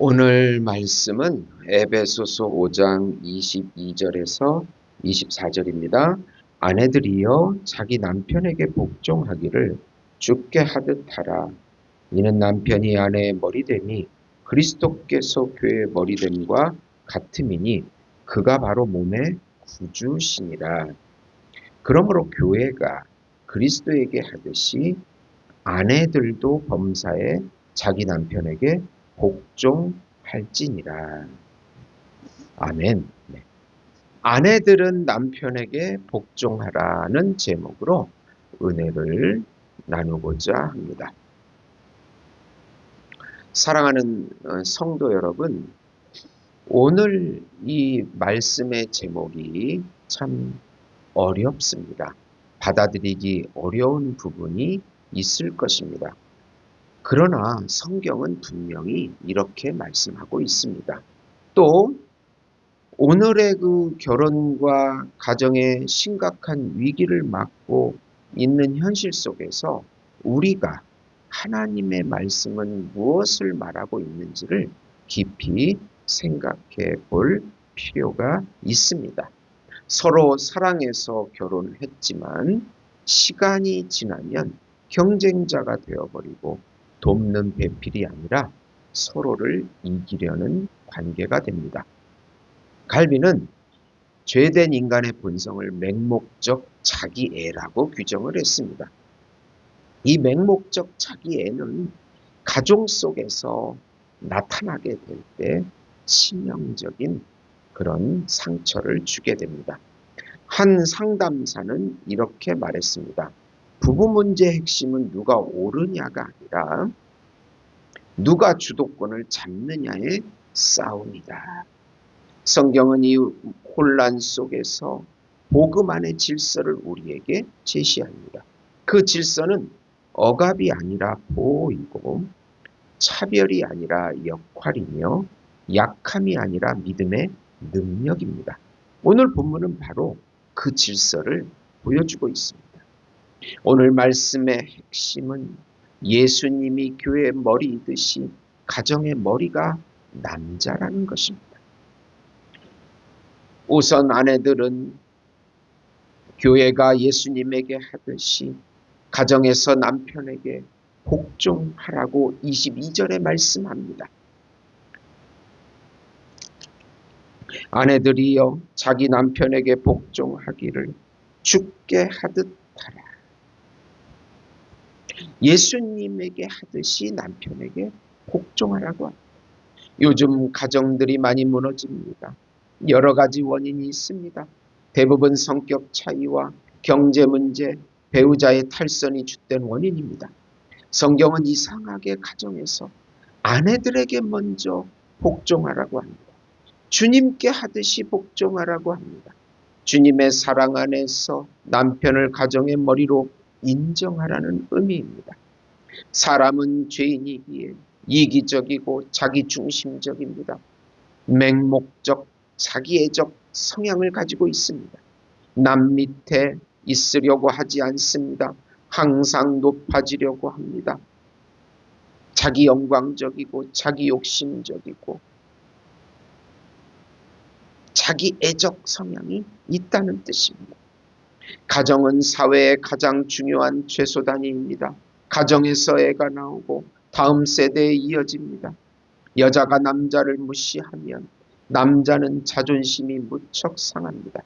오늘 말씀은 에베소서 5장 22절에서 24절입니다. 아내들이여 자기 남편에게 복종하기를 죽게 하듯 하라. 이는 남편이 아내의 머리됨이 그리스도께서 교회의 머리됨과 같음이니 그가 바로 몸의 구주시니라. 그러므로 교회가 그리스도에게 하듯이 아내들도 범사에 자기 남편에게 복종할지니라. 아멘. 네. 아내들은 남편에게 복종하라는 제목으로 은혜를 나누고자 합니다. 사랑하는 어, 성도 여러분, 오늘 이 말씀의 제목이 참 어렵습니다. 받아들이기 어려운 부분이 있을 것입니다. 그러나 성경은 분명히 이렇게 말씀하고 있습니다. 또 오늘의 그 결혼과 가정의 심각한 위기를 맞고 있는 현실 속에서 우리가 하나님의 말씀은 무엇을 말하고 있는지를 깊이 생각해 볼 필요가 있습니다. 서로 사랑해서 결혼을 했지만 시간이 지나면 경쟁자가 되어버리고 돕는 배필이 아니라 서로를 이기려는 관계가 됩니다. 갈비는 죄된 인간의 본성을 맹목적 자기애라고 규정을 했습니다. 이 맹목적 자기애는 가정 속에서 나타나게 될 때 치명적인 그런 상처를 주게 됩니다. 한 상담사는 이렇게 말했습니다. 부부 문제의 핵심은 누가 옳으냐가 아니라 누가 주도권을 잡느냐의 싸움이다. 성경은 이 혼란 속에서 복음 안의 질서를 우리에게 제시합니다. 그 질서는 억압이 아니라 보호이고 차별이 아니라 역할이며 약함이 아니라 믿음의 능력입니다. 오늘 본문은 바로 그 질서를 보여주고 있습니다. 오늘 말씀의 핵심은 예수님이 교회의 머리이듯이 가정의 머리가 남자라는 것입니다. 우선 아내들은 교회가 예수님에게 하듯이 가정에서 남편에게 복종하라고 22절에 말씀합니다. 아내들이여 자기 남편에게 복종하기를 죽게 하듯 하라. 예수님에게 하듯이 남편에게 복종하라고 합니다. 요즘 가정들이 많이 무너집니다. 여러 가지 원인이 있습니다. 대부분 성격 차이와 경제 문제, 배우자의 탈선이 주된 원인입니다. 성경은 이상하게 가정에서 아내들에게 먼저 복종하라고 합니다. 주님께 하듯이 복종하라고 합니다. 주님의 사랑 안에서 남편을 가정의 머리로 인정하라는 의미입니다. 사람은 죄인이기에 이기적이고 자기중심적입니다. 맹목적, 자기애적 성향을 가지고 있습니다. 남 밑에 있으려고 하지 않습니다. 항상 높아지려고 합니다. 자기 영광적이고 자기 욕심적이고 자기 애적 성향이 있다는 뜻입니다. 가정은 사회의 가장 중요한 최소 단위입니다. 가정에서 애가 나오고 다음 세대에 이어집니다. 여자가 남자를 무시하면 남자는 자존심이 무척 상합니다.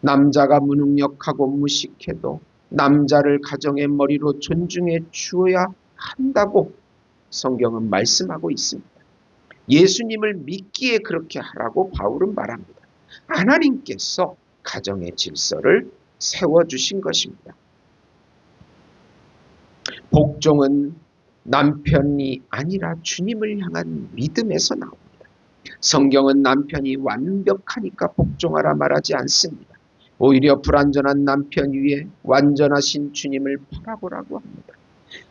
남자가 무능력하고 무식해도 남자를 가정의 머리로 존중해 주어야 한다고 성경은 말씀하고 있습니다. 예수님을 믿기에 그렇게 하라고 바울은 말합니다. 하나님께서 가정의 질서를 세워주신 것입니다. 복종은 남편이 아니라 주님을 향한 믿음에서 나옵니다. 성경은 남편이 완벽하니까 복종하라 말하지 않습니다. 오히려 불완전한 남편 위에 완전하신 주님을 바라보라고 합니다.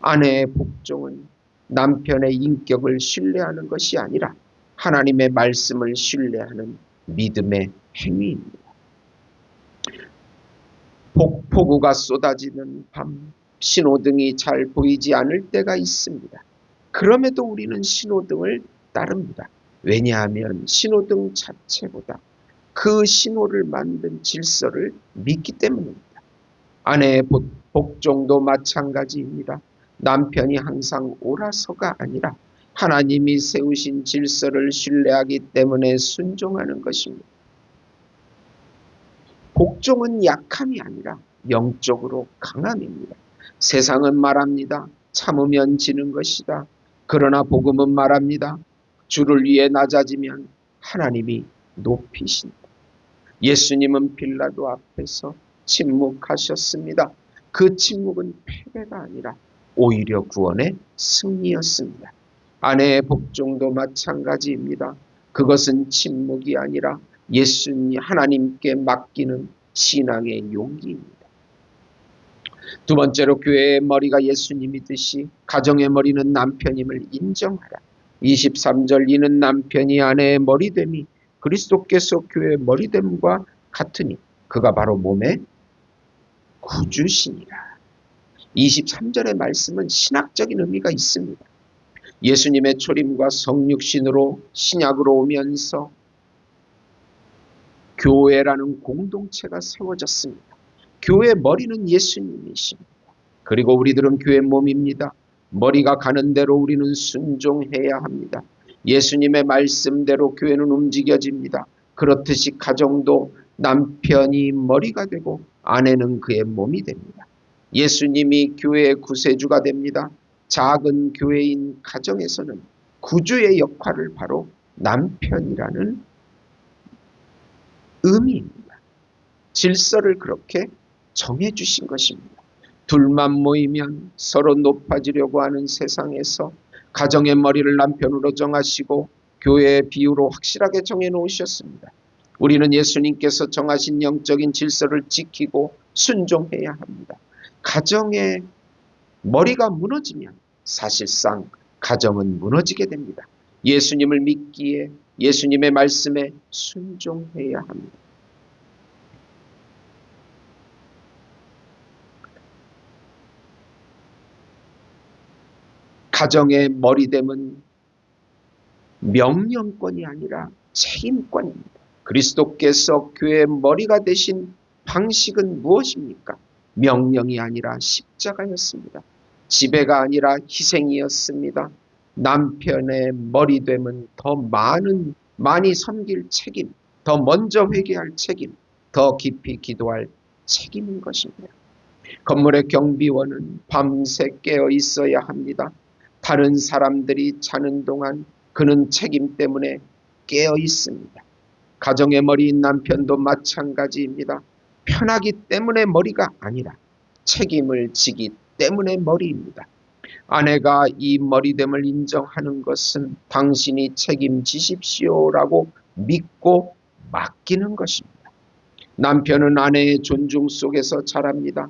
아내의 복종은 남편의 인격을 신뢰하는 것이 아니라 하나님의 말씀을 신뢰하는 믿음의 행위입니다. 폭포구가 쏟아지는 밤 신호등이 잘 보이지 않을 때가 있습니다. 그럼에도 우리는 신호등을 따릅니다. 왜냐하면 신호등 자체보다 그 신호를 만든 질서를 믿기 때문입니다. 아내의 복종도 마찬가지입니다. 남편이 항상 옳아서가 아니라 하나님이 세우신 질서를 신뢰하기 때문에 순종하는 것입니다. 복종은 약함이 아니라 영적으로 강함입니다. 세상은 말합니다. 참으면 지는 것이다. 그러나 복음은 말합니다. 주를 위해 낮아지면 하나님이 높이신다. 예수님은 빌라도 앞에서 침묵하셨습니다. 그 침묵은 패배가 아니라 오히려 구원의 승리였습니다. 아내의 복종도 마찬가지입니다. 그것은 침묵이 아니라 예수님 하나님께 맡기는 신앙의 용기입니다. 두 번째로 교회의 머리가 예수님이듯이 가정의 머리는 남편임을 인정하라. 23절 이는 남편이 아내의 머리됨이 그리스도께서 교회의 머리됨과 같으니 그가 바로 몸의 구주시니라. 23절의 말씀은 신학적인 의미가 있습니다. 예수님의 초림과 성육신으로 신약으로 오면서 교회라는 공동체가 세워졌습니다. 교회 머리는 예수님이십니다. 그리고 우리들은 교회 몸입니다. 머리가 가는 대로 우리는 순종해야 합니다. 예수님의 말씀대로 교회는 움직여집니다. 그렇듯이 가정도 남편이 머리가 되고 아내는 그의 몸이 됩니다. 예수님이 교회의 구세주가 됩니다. 작은 교회인 가정에서는 구주의 역할을 바로 남편이라는 의미입니다. 질서를 그렇게 정해 주신 것입니다. 둘만 모이면 서로 높아지려고 하는 세상에서 가정의 머리를 남편으로 정하시고 교회의 비유로 확실하게 정해 놓으셨습니다. 우리는 예수님께서 정하신 영적인 질서를 지키고 순종해야 합니다. 가정의 머리가 무너지면 사실상 가정은 무너지게 됩니다. 예수님을 믿기에 예수님의 말씀에 순종해야 합니다. 가정의 머리됨은 명령권이 아니라 책임권입니다. 그리스도께서 교회의 머리가 되신 방식은 무엇입니까? 명령이 아니라 십자가였습니다. 지배가 아니라 희생이었습니다. 남편의 머리 됨은 더 많은 많이 섬길 책임, 더 먼저 회개할 책임, 더 깊이 기도할 책임인 것입니다. 건물의 경비원은 밤새 깨어 있어야 합니다. 다른 사람들이 자는 동안 그는 책임 때문에 깨어 있습니다. 가정의 머리인 남편도 마찬가지입니다. 편하기 때문에 머리가 아니라 책임을 지기 때문에 머리입니다. 아내가 이 머리됨을 인정하는 것은 당신이 책임지십시오라고 믿고 맡기는 것입니다. 남편은 아내의 존중 속에서 자랍니다.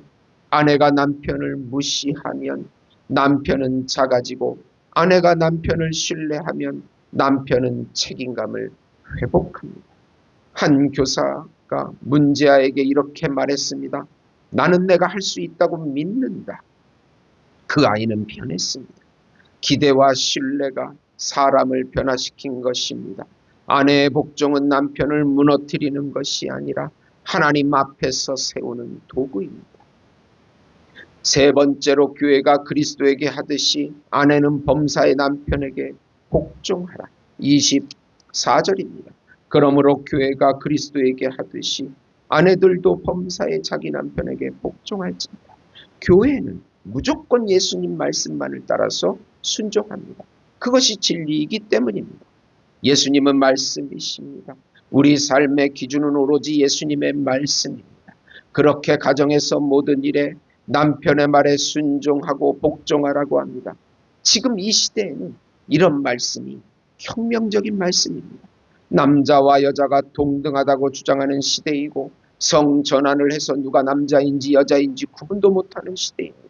아내가 남편을 무시하면 남편은 작아지고 아내가 남편을 신뢰하면 남편은 책임감을 회복합니다. 한 교사가 문제아에게 이렇게 말했습니다. 나는 내가 할 수 있다고 믿는다. 그 아이는 변했습니다. 기대와 신뢰가 사람을 변화시킨 것입니다. 아내의 복종은 남편을 무너뜨리는 것이 아니라 하나님 앞에서 세우는 도구입니다. 세 번째로 교회가 그리스도에게 하듯이 아내는 범사의 남편에게 복종하라. 24절입니다. 그러므로 교회가 그리스도에게 하듯이 아내들도 범사의 자기 남편에게 복종할지니라. 교회는 무조건 예수님 말씀만을 따라서 순종합니다. 그것이 진리이기 때문입니다. 예수님은 말씀이십니다. 우리 삶의 기준은 오로지 예수님의 말씀입니다. 그렇게 가정에서 모든 일에 남편의 말에 순종하고 복종하라고 합니다. 지금 이 시대에는 이런 말씀이 혁명적인 말씀입니다. 남자와 여자가 동등하다고 주장하는 시대이고 성전환을 해서 누가 남자인지 여자인지 구분도 못하는 시대입니다.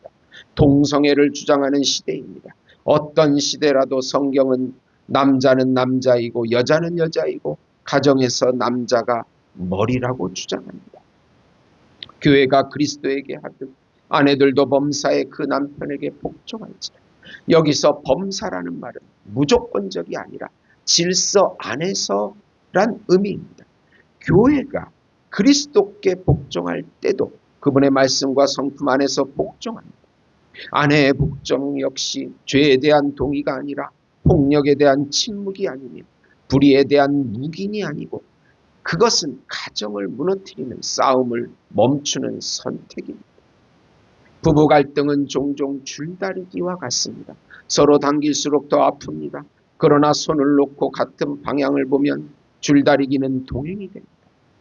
동성애를 주장하는 시대입니다. 어떤 시대라도 성경은 남자는 남자이고 여자는 여자이고 가정에서 남자가 머리라고 주장합니다. 교회가 그리스도에게 하듯 아내들도 범사의 그 남편에게 복종할지라. 여기서 범사라는 말은 무조건적이 아니라 질서 안에서란 의미입니다. 교회가 그리스도께 복종할 때도 그분의 말씀과 성품 안에서 복종합니다. 아내의 복종 역시 죄에 대한 동의가 아니라 폭력에 대한 침묵이 아니며 불의에 대한 묵인이 아니고 그것은 가정을 무너뜨리는 싸움을 멈추는 선택입니다. 부부 갈등은 종종 줄다리기와 같습니다. 서로 당길수록 더 아픕니다. 그러나 손을 놓고 같은 방향을 보면 줄다리기는 동행이 됩니다.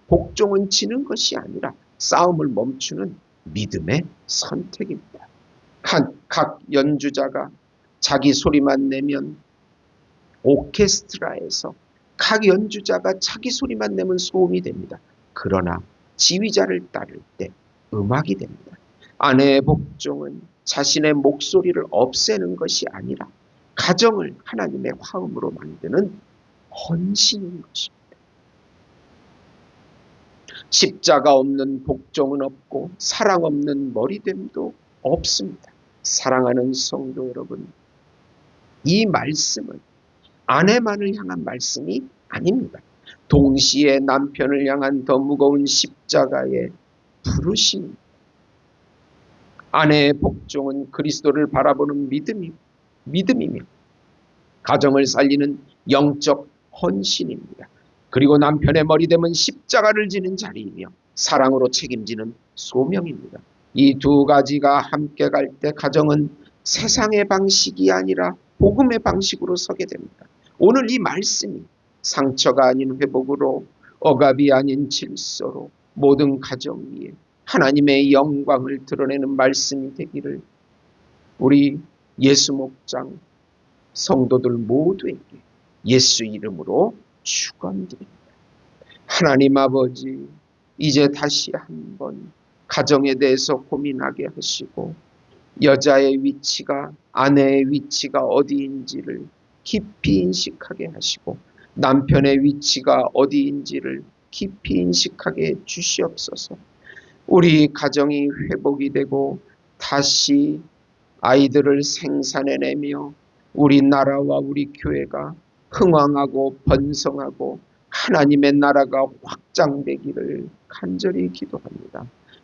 복종은 지는 것이 아니라 싸움을 멈추는 믿음의 선택입니다. 한, 각 연주자가 자기 소리만 내면 오케스트라에서 각 연주자가 자기 소리만 내면 소음이 됩니다. 그러나 지휘자를 따를 때 음악이 됩니다. 아내의 복종은 자신의 목소리를 없애는 것이 아니라 가정을 하나님의 화음으로 만드는 헌신인 것입니다. 십자가 없는 복종은 없고 사랑 없는 머리됨도 없습니다. 사랑하는 성도 여러분, 이 말씀은 아내만을 향한 말씀이 아닙니다. 동시에 남편을 향한 더 무거운 십자가의 부르심. 아내의 복종은 그리스도를 바라보는 믿음이, 믿음이며 가정을 살리는 영적 헌신입니다. 그리고 남편의 머리됨은 십자가를 지는 자리이며 사랑으로 책임지는 소명입니다. 이 두 가지가 함께 갈 때 가정은 세상의 방식이 아니라 복음의 방식으로 서게 됩니다. 오늘 이 말씀이 상처가 아닌 회복으로 억압이 아닌 질서로 모든 가정 위에 하나님의 영광을 드러내는 말씀이 되기를 우리 예수 목장 성도들 모두에게 예수 이름으로 축원드립니다. 하나님 아버지 이제 다시 한번 가정에 대해서 고민하게 하시고 여자의 위치가 아내의 위치가 어디인지를 깊이 인식하게 하시고 남편의 위치가 어디인지를 깊이 인식하게 주시옵소서. 우리 가정이 회복이 되고 다시 아이들을 생산해내며 우리나라와 우리 교회가 흥왕하고 번성하고 하나님의 나라가 확장되기를 간절히 기도합니다.